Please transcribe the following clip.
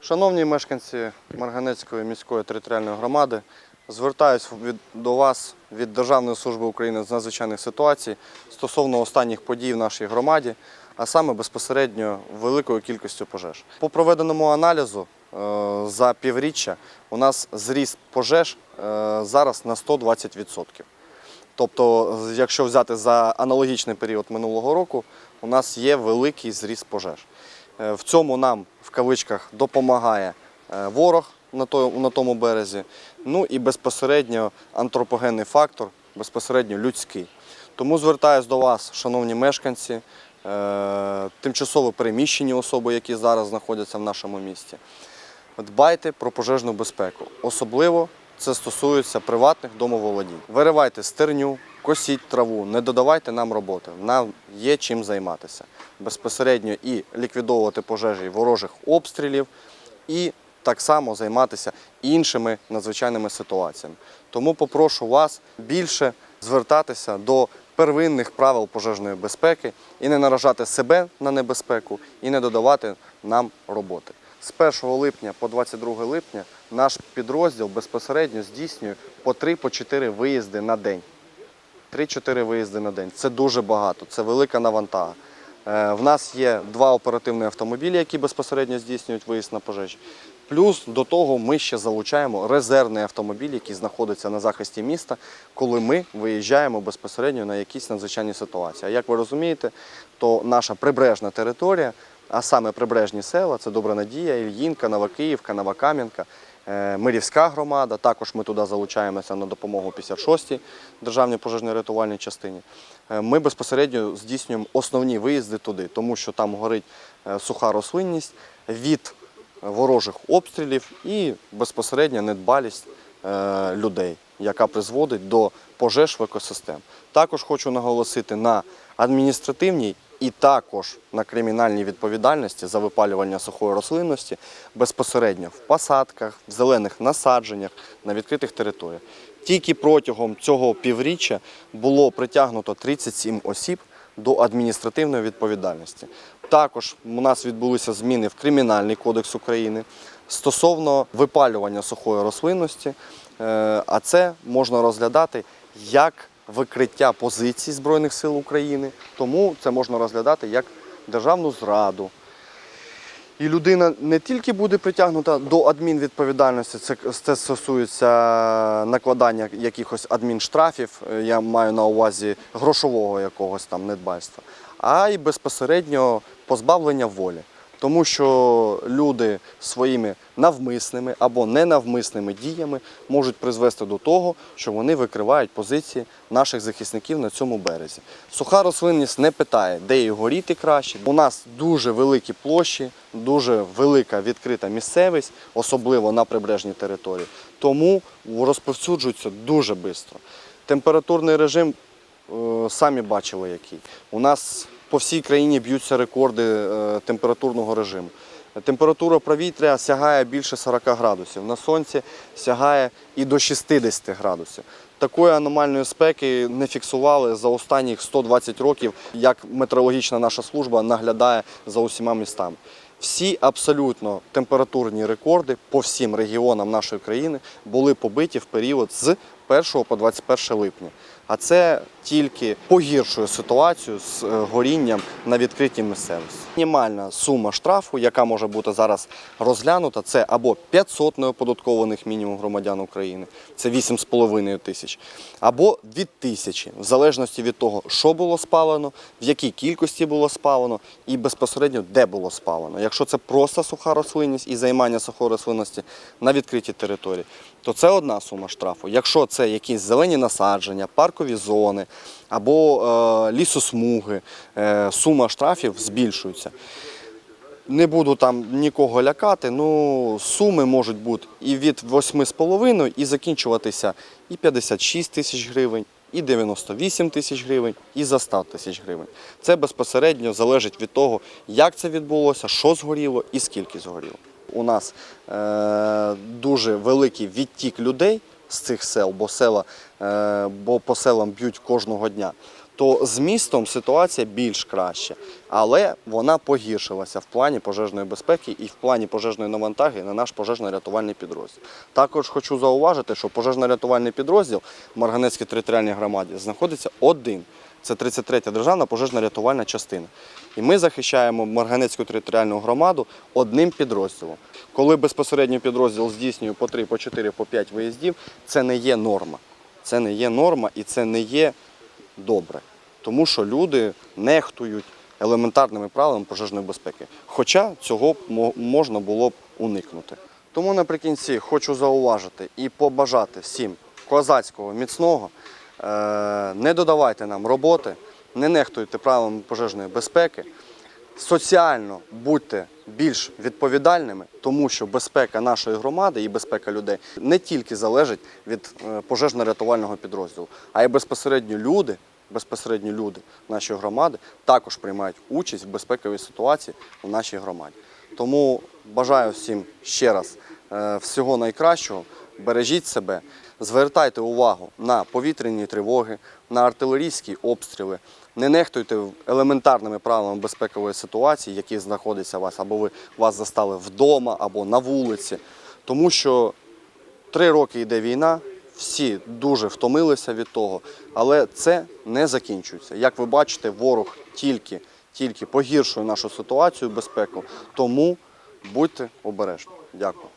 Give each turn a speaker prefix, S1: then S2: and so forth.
S1: Шановні мешканці Марганецької міської територіальної громади, звертаюсь до вас від Державної служби України з надзвичайних ситуацій стосовно останніх подій в нашій громаді, а саме безпосередньо великою кількістю пожеж. По проведеному аналізу за півріччя у нас зріст пожеж е, зараз на 120%. Тобто, якщо взяти за аналогічний період минулого року, у нас є великий зріст пожеж. Е, В цьому нам в кавичках допомагає е, ворог на, тому березі, ну і безпосередньо антропогенний фактор, безпосередньо людський. Тому звертаюся до вас, шановні мешканці, е, тимчасово переміщені особи, які зараз знаходяться в нашому місті. Дбайте про пожежну безпеку. Особливо це стосується приватних домоволодінь. Виривайте стерню, косіть траву, не додавайте нам роботи. Нам є чим займатися. Безпосередньо і ліквідовувати пожежі ворожих обстрілів, і так само займатися іншими надзвичайними ситуаціями. Тому попрошу вас більше звертатися до первинних правил пожежної безпеки і не наражати себе на небезпеку, і не додавати нам роботи. З 1 липня по 22 липня наш підрозділ безпосередньо здійснює по 3-4 виїзди на день. 3-4 виїзди на день. Це дуже багато, це велика навантага. Е, В нас є два оперативні автомобілі, які безпосередньо здійснюють виїзд на пожежі. Плюс до того ми ще залучаємо резервний автомобіль, який знаходиться на захисті міста, коли ми виїжджаємо безпосередньо на якісь надзвичайні ситуації. А як ви розумієте, то наша прибережна територія, а саме прибережні села, це Добра Надія, Ільїнка, Новокиївка, Новокам'янка, е, Мирівська громада. Також ми туди залучаємося на допомогу 56-й державній пожежній рятувальній частині. Е, Ми безпосередньо здійснюємо основні виїзди туди, тому що там горить е, суха рослинність від ворожих обстрілів і безпосередня недбалість людей, яка призводить до пожеж в екосистем. Також хочу наголосити на адміністративній і також на кримінальній відповідальності за випалювання сухої рослинності безпосередньо в посадках, в зелених насадженнях на відкритих територіях. Тільки протягом цього півріччя було притягнуто 37 осіб до адміністративної відповідальності. Також у нас відбулися зміни в Кримінальний кодекс України стосовно випалювання сухої рослинності, Е, а це можна розглядати як викриття позицій Збройних сил України, тому це можна розглядати як державну зраду. І людина не тільки буде притягнута до адмінвідповідальності, це, це стосується накладання якихось адмінштрафів, е, я маю на увазі грошового якогось там недбальства, а й безпосередньо позбавлення волі. Тому що люди своїми навмисними або ненавмисними діями можуть призвести до того, що вони викривають позиції наших захисників на цьому березі. Суха рослинність не питає, де їй горіти краще. У нас дуже великі площі, дуже велика відкрита місцевість, особливо на прибережній території. Тому розповсюджується дуже швидко. Температурний режим е, самі бачили який. У нас по всій країні б'ються рекорди е, температурного режиму. Температура повітря сягає більше 40 градусів. На сонці сягає і до 60 градусів. Такої аномальної спеки не фіксували за останні 120 років, як метеорологічна наша служба наглядає за усіма містами. Всі абсолютно температурні рекорди по всім регіонам нашої країни були побиті в період з 1 по 21 липня. А це тільки погіршує ситуацію з е, горінням на відкритій місцевості. Мінімальна сума штрафу, яка може бути зараз розглянута, це або 500 неоподаткованих мінімум громадян України, це 8,5 тисяч, або 2 тисячі, в залежності від того, що було спалено, в якій кількості було спалено і безпосередньо де було спалено. Якщо це просто суха рослинність і займання сухої рослинності на відкритій території, то це одна сума штрафу. Якщо це якісь зелені насадження, паркові зони або е, лісосмуги, е, сума штрафів збільшується. Не буду там нікого лякати, ну суми можуть бути і від 8,5 і закінчуватися і 56 тисяч гривень, і 98 тисяч гривень, і за 100 тисяч гривень. Це безпосередньо залежить від того, як це відбулося, що згоріло і скільки згоріло. у нас е, дуже великий відтік людей з цих сел, бо села, е, бо по селам б'ють кожного дня. То з містом ситуація більш краща, але вона погіршилася в плані пожежної безпеки і в плані пожежної навантаги на наш пожежно-рятувальний підрозділ. Також хочу зауважити, що пожежно-рятувальний підрозділ в Марганецькій територіальній громаді знаходиться один. Це 33-я державна пожежно-рятувальна частина. І ми захищаємо Марганецьку територіальну громаду одним підрозділом. Коли безпосередньо підрозділ здійснює по 3, по 4, по 5 виїздів, це не є норма. Це не є норма і це не є добре. Тому що люди нехтують елементарними правилами пожежної безпеки. Хоча цього можна було б уникнути. Тому наприкінці хочу зауважити і побажати всім козацького, міцного. Е, Не додавайте нам роботи, не нехтуйте правилами пожежної безпеки. Соціально будьте більш відповідальними, тому що безпека нашої громади і безпека людей не тільки залежить від е, пожежно-рятувального підрозділу, а й безпосередньо люди, безпосередньо люди нашої громади також приймають участь в безпековій ситуації у нашій громаді. Тому бажаю всім ще раз е, всього найкращого. Бережіть себе, звертайте увагу на повітряні тривоги, на артилерійські обстріли. Не нехтуйте елементарними правилами безпекової ситуації, які знаходяться у вас, або ви вас застали вдома, або на вулиці. Тому що три роки йде війна, всі дуже втомилися від того, але це не закінчується. Як ви бачите, ворог тільки, тільки погіршує нашу ситуацію безпеку, тому будьте обережні. Дякую.